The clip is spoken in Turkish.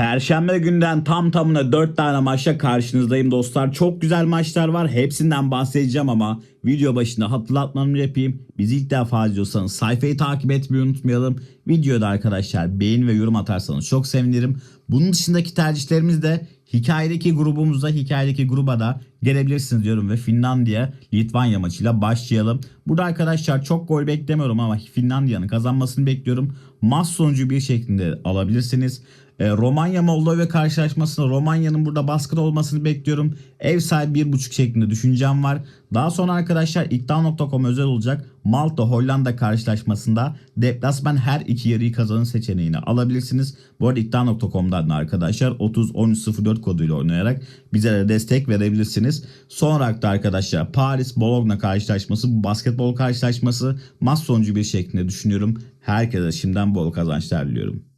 Perşembe günden tam tamına 4 tane maçla karşınızdayım dostlar. Çok güzel maçlar var. Hepsinden bahsedeceğim ama video başında hatırlatmamı yapayım. Bizi ilk defa izliyorsanız sayfayı takip etmeyi unutmayalım. Videoda arkadaşlar beğeni ve yorum atarsanız çok sevinirim. Bunun dışındaki tercihlerimiz de hikayedeki grubumuzda hikayedeki gruba da gelebilirsiniz diyorum ve Finlandiya Litvanya maçıyla başlayalım. Burada arkadaşlar çok gol beklemiyorum ama Finlandiya'nın kazanmasını bekliyorum. Maç sonucu bir şeklinde alabilirsiniz. E, Romanya Moldova karşılaşmasında Romanya'nın burada baskın olmasını bekliyorum. Ev sahibi 1.5 şeklinde düşüncem var. Daha sonra arkadaşlar iddia.com özel olacak. Malta Hollanda karşılaşmasında deplasman her iki yarıyı kazanın seçeneğini alabilirsiniz. Bu arada iddia.com'dan da arkadaşlar 30 1304 koduyla oynayarak bize de destek verebilirsiniz. Sonra da arkadaşlar Paris Bologna karşılaşması bu basketbol karşılaşması maç sonucu bir şeklinde düşünüyorum. Herkese şimdiden bol kazançlar diliyorum.